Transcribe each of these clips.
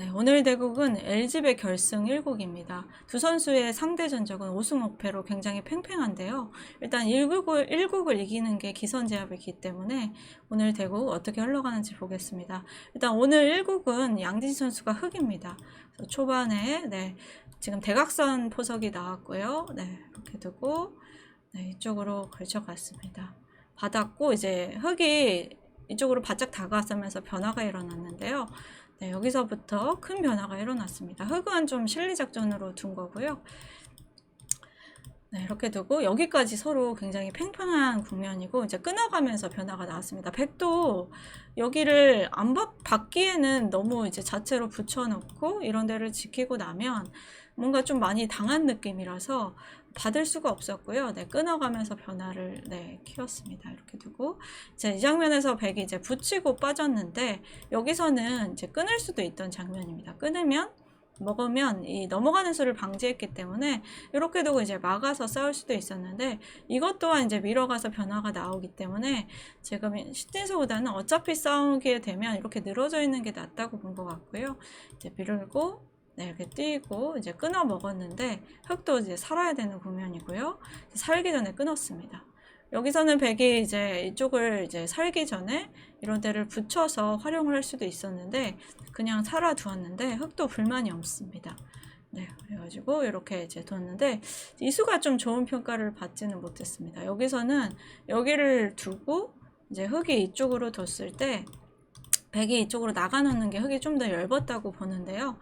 네, 오늘 대국은 LG배 결승 1국입니다. 두 선수의 상대 전적은 5승 5패로 굉장히 팽팽한데요. 일단 1국을, 1국을 이기는 게 기선제압이기 때문에 오늘 대국 어떻게 흘러가는지 보겠습니다. 일단 오늘 1국은 양진 선수가 흑입니다. 초반에 네, 지금 대각선 포석이 나왔고요. 네, 이렇게 두고 네, 이쪽으로 걸쳐갔습니다. 받았고 이제 흑이 이쪽으로 바짝 다가서면서 변화가 일어났는데요. 네, 여기서부터 큰 변화가 일어났습니다. 흑은 좀 실리 작전으로 둔 거고요. 네, 이렇게 두고 여기까지 서로 굉장히 팽팽한 국면이고 이제 끊어가면서 변화가 나왔습니다. 백도 여기를 안 받, 받기에는 너무 이제 자체로 붙여놓고 이런 데를 지키고 나면 뭔가 좀 많이 당한 느낌이라서 받을 수가 없었고요. 네, 끊어가면서 변화를 네, 키웠습니다. 이렇게 두고 이제 이 장면에서 백이 이제 붙이고 빠졌는데 여기서는 이제 끊을 수도 있던 장면입니다. 끊으면 먹으면 이 넘어가는 수를 방지했기 때문에 이렇게 두고 이제 막아서 싸울 수도 있었는데 이것 또한 이제 밀어가서 변화가 나오기 때문에 지금 시tin서보다는 어차피 싸우게 되면 이렇게 늘어져 있는 게 낫다고 본 것 같고요. 이제 밀고 네, 이렇게 뛰고 이제 끊어 먹었는데 흙도 이제 살아야 되는 국면이고요. 살기 전에 끊었습니다. 여기서는 백이 이제 이쪽을 이제 살기 전에 이런 데를 붙여서 활용을 할 수도 있었는데 그냥 살아 두었는데 흙도 불만이 없습니다. 네, 그래가지고 이렇게 이제 뒀는데 이수가 좀 좋은 평가를 받지는 못했습니다. 여기서는 여기를 두고 이제 흙이 이쪽으로 뒀을 때 백이 이쪽으로 나가 놓는 게 흙이 좀 더 얇았다고 보는데요.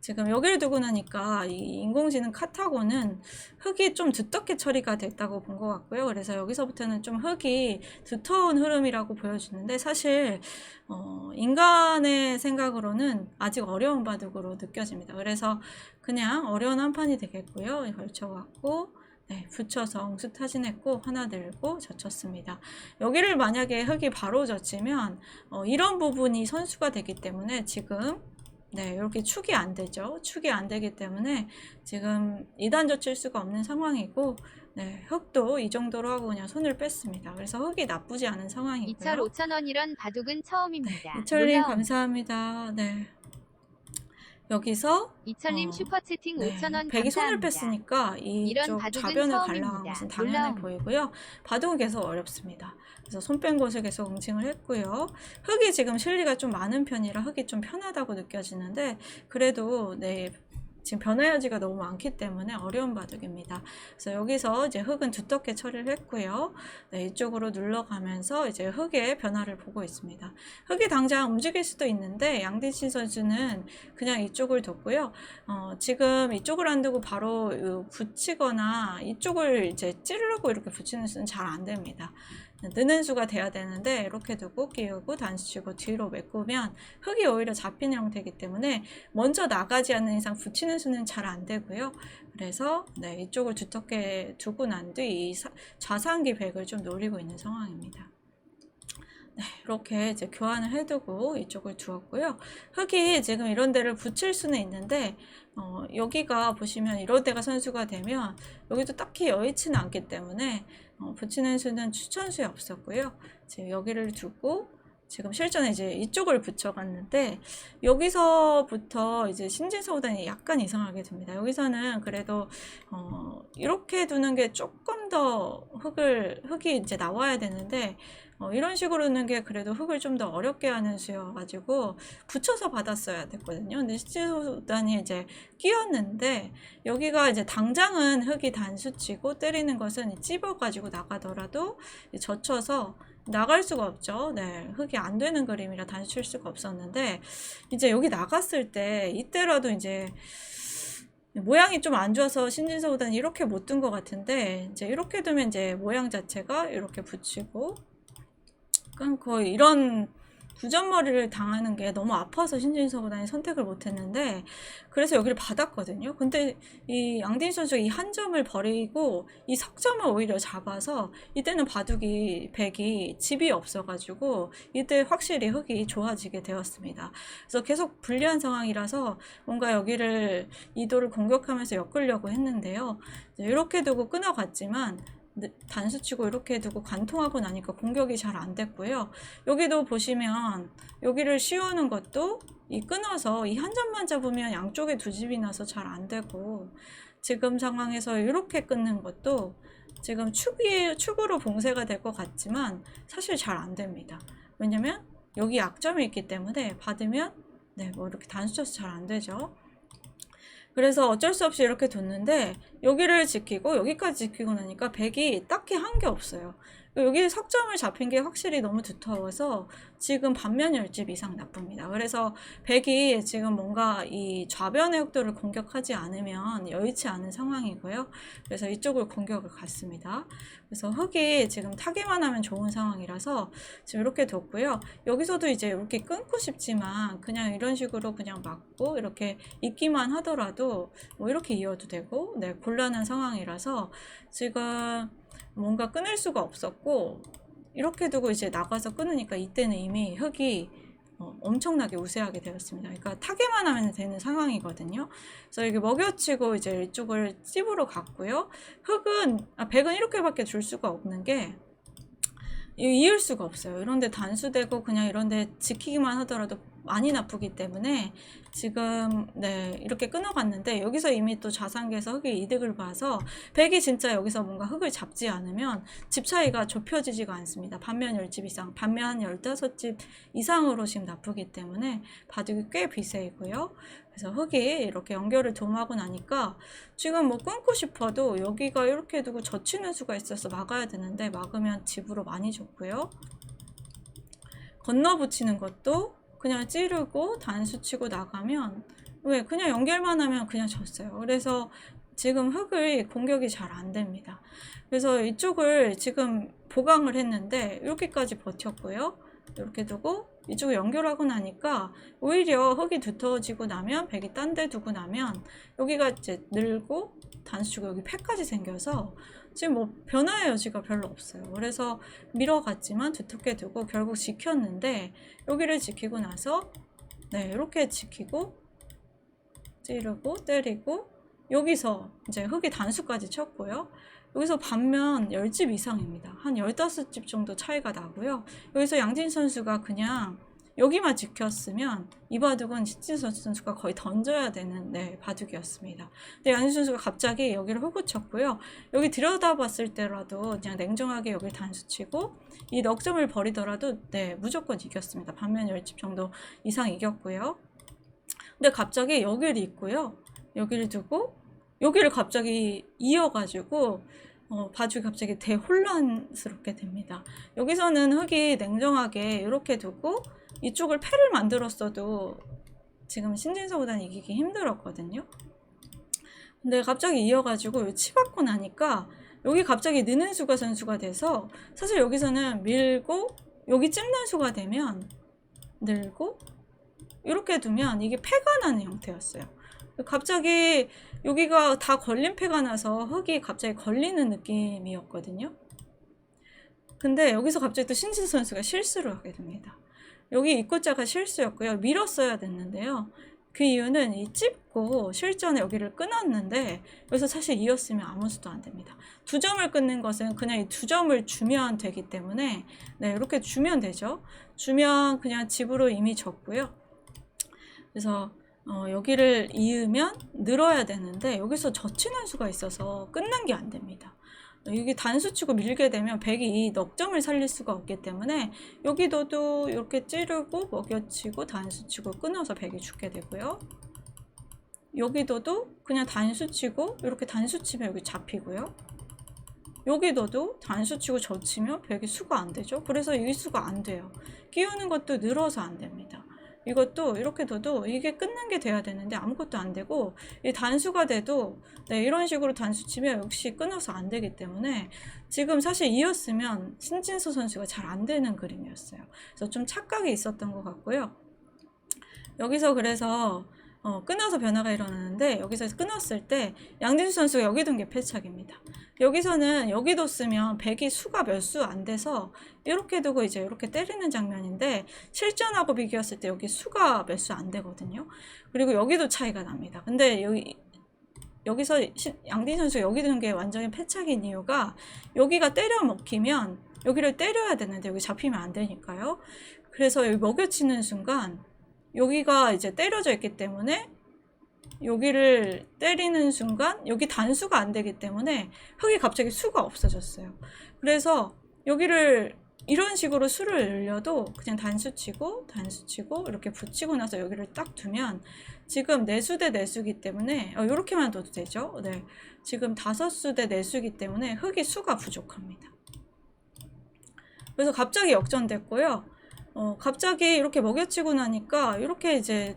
지금 여기를 두고 나니까 이 인공지능 카타고는 흙이 좀 두텁게 처리가 됐다고 본 것 같고요. 그래서 여기서부터는 좀 흙이 두터운 흐름이라고 보여주는데 사실 어, 인간의 생각으로는 아직 어려운 바둑으로 느껴집니다. 그래서 그냥 어려운 한 판이 되겠고요. 걸쳐갖고 네, 붙여서 엉수 타진했고 하나 들고 젖혔습니다. 여기를 만약에 흙이 바로 젖히면 어, 이런 부분이 선수가 되기 때문에 지금 네, 이렇게 축이 안 되죠. 축이 안 되기 때문에 지금 2단 젖힐 수가 없는 상황이고 네, 흙도 이 정도로 하고 그냥 손을 뺐습니다. 그래서 흙이 나쁘지 않은 상황이고요. 2철 5천원 이런 바둑은 처음입니다. 이철님. 감사합니다. 네. 여기서 이철님 어, 슈퍼채팅 네, 5천원 백이 손을. 뺐으니까 이쪽 좌변을. 갈라간 것은 당연해. 보이고요. 바둑은 계속 어렵습니다. 그래서 손 뺀 곳을 계속 응징을 했고요. 흙이 지금 실리가 좀 많은 편이라 흙이 좀 편하다고 느껴지는데 그래도 네 지금 변화 여지가 너무 많기 때문에 어려운 바둑입니다. 그래서 여기서 이제 흙은 두텁게 처리를 했고요. 네, 이쪽으로 눌러가면서 이제 흙의 변화를 보고 있습니다. 흙이 당장 움직일 수도 있는데 양디신 선수는 그냥 이쪽을 뒀고요. 어, 지금 이쪽을 안 두고 바로 요 붙이거나 이쪽을 이제 찌르고 이렇게 붙이는 수는 잘 안 됩니다. 느는 수가 돼야 되는데 이렇게 두고 끼우고 단수치고 뒤로 메꾸면 흙이 오히려 잡히는 형태이기 때문에 먼저 나가지 않는 이상 붙이는 수는 잘 안 되고요. 그래서 네, 이쪽을 두텁게 두고 난뒤이 좌상기 백을 좀 노리고 있는 상황입니다. 네, 이렇게 이제 교환을 해두고 이쪽을 두었고요. 흙이 지금 이런 데를 붙일 수는 있는데 어, 여기가 보시면 이런 데가 선수가 되면 여기도 딱히 여의치는 않기 때문에 어, 붙이는 수는 추천수에 없었고요. 지금 여기를 두고 지금 실전에 이제 이쪽을 붙여갔는데 여기서부터 이제 신진서보다는 약간 이상하게 됩니다. 여기서는 그래도 어, 이렇게 두는 게 조금 더 흙을 흙이 이제 나와야 되는데 어, 이런 식으로 두는 게 그래도 흙을 좀 더 어렵게 하는 수여가지고 붙여서 받았어야 됐거든요. 근데 신진서보다는 이제 끼었는데 여기가 이제 당장은 흙이 단수치고 때리는 것은 찝어가지고 나가더라도 젖혀서 나갈 수가 없죠. 네, 흙이 안 되는 그림이라 단수 칠 수가 없었는데 이제 여기 나갔을 때 이때라도 이제 모양이 좀 안 좋아서 신진서보다는 이렇게 못둔것 같은데 이제 이렇게 두면 이제 모양 자체가 이렇게 붙이고 끊고 이런 부전머리를 당하는 게 너무 아파서 신진서보다는 선택을 못했는데 그래서 여기를 받았거든요. 근데 이 양딘 선수가 이 한 점을 버리고 이 석점을 오히려 잡아서 이때는 바둑이 백이 집이 없어가지고 이때 확실히 흙이 좋아지게 되었습니다. 그래서 계속 불리한 상황이라서 뭔가 여기를 이도를 공격하면서 엮으려고 했는데요. 이렇게 두고 끊어갔지만 네, 단수 치고 이렇게 두고 관통하고 나니까 공격이 잘 안 됐고요. 여기도 보시면 여기를 씌우는 것도 이 끊어서 이 한 점만 잡으면 양쪽에 두 집이 나서 잘 안 되고 지금 상황에서 이렇게 끊는 것도 지금 축이 축으로 봉쇄가 될 것 같지만 사실 잘 안 됩니다. 왜냐면 여기 약점이 있기 때문에 받으면 네, 뭐 이렇게 단수 쳐서 잘 안 되죠. 그래서 어쩔 수 없이 이렇게 뒀는데 여기를 지키고 여기까지 지키고 나니까 백이 딱히 한 게 없어요. 여기 석점을 잡힌 게 확실히 너무 두터워서 지금 반면 열집 이상 나쁩니다. 그래서 백이 지금 뭔가 이 좌변의 흑도를 공격하지 않으면 여의치 않은 상황이고요. 그래서 이쪽을 공격을 갔습니다. 그래서 흑이 지금 타기만 하면 좋은 상황이라서 지금 이렇게 뒀고요. 여기서도 이제 이렇게 끊고 싶지만 그냥 이런 식으로 그냥 막고 이렇게 있기만 하더라도 뭐 이렇게 이어도 되고 네 곤란한 상황이라서 지금 뭔가 끊을 수가 없었고 이렇게 두고 이제 나가서 끊으니까 이때는 이미 흑이 어, 엄청나게 우세하게 되었습니다. 그러니까 타게만 하면 되는 상황이거든요. 그래서 이게 먹여치고 이제 이쪽을 찝으로 갔고요. 흑은 아, 백은 이렇게밖에 줄 수가 없는 게 이- 이을 수가 없어요. 이런데 단수되고 그냥 이런데 지키기만 하더라도 많이 나쁘기 때문에 지금 네 이렇게 끊어갔는데 여기서 이미 또 자산계에서 흑이 이득을 봐서 백이 진짜 여기서 뭔가 흑을 잡지 않으면 집 차이가 좁혀지지가 않습니다. 반면 10집 이상, 반면 15집 이상으로 지금 나쁘기 때문에 바둑이 꽤 비세이고요. 그래서 흑이 이렇게 연결을 도모하고 나니까 지금 뭐 끊고 싶어도 여기가 이렇게 두고 젖히는 수가 있어서 막아야 되는데 막으면 집으로 많이 줬고요. 건너 붙이는 것도 그냥 찌르고 단수 치고 나가면 왜 그냥 연결만 하면 그냥 졌어요. 그래서 지금 흑을 공격이 잘 안 됩니다. 그래서 이쪽을 지금 보강을 했는데 이렇게까지 버텼고요. 이렇게 두고 이쪽을 연결하고 나니까 오히려 흑이 두터워지고 나면 백이 딴 데 두고 나면 여기가 이제 늘고 단수치고 여기 패까지 생겨서 지금 뭐 변화의 여지가 별로 없어요. 그래서 밀어갔지만 두텁게 두고 결국 지켰는데 여기를 지키고 나서 네 이렇게 지키고 찌르고 때리고 여기서 이제 흑이 단수까지 쳤고요. 여기서 반면 10집 이상입니다. 한 15집 정도 차이가 나고요. 여기서 양진 선수가 그냥 여기만 지켰으면 이 바둑은 신진 선 수가 거의 던져야 되는 네, 바둑이었습니다. 근데 양진 선수가 갑자기 여기를 흑을 쳤고요. 여기 들여다봤을 때라도 그냥 냉정하게 여기를 단수치고 이 넉점을 버리더라도 네, 무조건 이겼습니다. 반면 10집 정도 이상 이겼고요. 근데 갑자기 여기를 있고요. 여기를 두고 여기를 갑자기 이어가지고 어, 바둑이 갑자기 대혼란스럽게 됩니다. 여기서는 흑이 냉정하게 이렇게 두고 이쪽을 패를 만들었어도 지금 신진서보다는 이기기 힘들었거든요. 근데 갑자기 이어가지고 치받고 나니까 여기 갑자기 느는 수가 선수가 돼서 사실 여기서는 밀고 여기 찝는 수가 되면 늘고 이렇게 두면 이게 패가 나는 형태였어요. 갑자기 여기가 다 걸린 패가 나서 흙이 갑자기 걸리는 느낌이었거든요. 근데 여기서 갑자기 또 신진 선수가 실수를 하게 됩니다. 여기 입구자가 실수였고요. 밀었어야 됐는데요. 그 이유는 이 찝고 실전에 여기를 끊었는데 여기서 사실 이었으면 아무 수도 안 됩니다. 두 점을 끊는 것은 그냥 이 두 점을 주면 되기 때문에 네 이렇게 주면 되죠. 주면 그냥 집으로 이미 졌고요. 그래서 어, 여기를 이으면 늘어야 되는데 여기서 젖히는 수가 있어서 끊는 게 안 됩니다. 이게 단수 치고 밀게 되면 백이 이 넉점을 살릴 수가 없기 때문에 여기도도 이렇게 찌르고 먹여치고 단수 치고 끊어서 백이 죽게 되고요. 여기도도 그냥 단수 치고 이렇게 단수 치면 여기 잡히고요. 여기도도 단수 치고 젖히면 백이 수가 안 되죠. 그래서 이 수가 안 돼요. 끼우는 것도 늘어서 안 됩니다. 이것도 이렇게 둬도 이게 끊는 게 돼야 되는데 아무것도 안 되고 이 단수가 돼도 네, 이런 식으로 단수 치면 역시 끊어서 안 되기 때문에 지금 사실 이었으면 신진수 선수가 잘 안 되는 그림이었어요. 그래서 좀 착각이 있었던 것 같고요. 여기서 그래서 어, 끊어서 변화가 일어나는데 여기서 끊었을 때 양진수 선수가 여기 둔 게 패착입니다. 여기서는 여기 뒀으면 백이 수가 몇 수 안 돼서 이렇게 두고 이제 이렇게 때리는 장면인데 실전하고 비교했을 때 여기 수가 몇 수 안 되거든요. 그리고 여기도 차이가 납니다. 근데 여기 여기서 시- 양디 선수 여기 두는 게 완전히 패착인 이유가 여기가 때려 먹히면 여기를 때려야 되는데 여기 잡히면 안 되니까요. 그래서 여기 먹여치는 순간 여기가 이제 때려져 있기 때문에 여기를 때리는 순간 여기 단수가 안 되기 때문에 흙이 갑자기 수가 없어졌어요. 그래서 여기를 이런 식으로 수를 늘려도 그냥 단수 치고 단수 치고 이렇게 붙이고 나서 여기를 딱 두면 지금 내수 대 내수기 때문에 어, 이렇게만 둬도 되죠. 네. 지금 다섯 수 대 내수기 때문에 흙이 수가 부족합니다. 그래서 갑자기 역전됐고요. 어, 갑자기 이렇게 먹여치고 나니까 이렇게 이제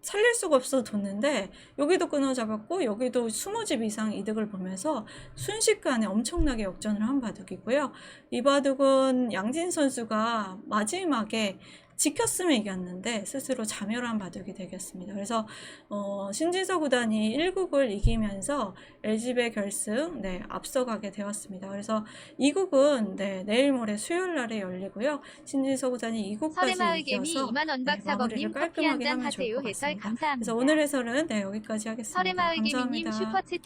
살릴 수가 없어서 뒀는데 여기도 끊어 잡았고 여기도 20집 이상 이득을 보면서 순식간에 엄청나게 역전을 한 바둑이고요. 이 바둑은 양진 선수가 마지막에 지켰으면 이겼는데 스스로 자멸한 바둑이 되겠습니다. 그래서 어, 신진서 구단이 1국을 이기면서 LG배 결승 네, 앞서가게 되었습니다. 그래서 2국은 네, 내일 모레 수요일 날에 열리고요. 신진서 구단이 2국까지 설의마을 개미 이겨서 2만 네, 마무리를 깔끔하게 하면 좋을 것 같습니다. 감사합니다. 그래서 오늘 해설은 네, 여기까지 하겠습니다. 개미님 감사합니다. 슈퍼챗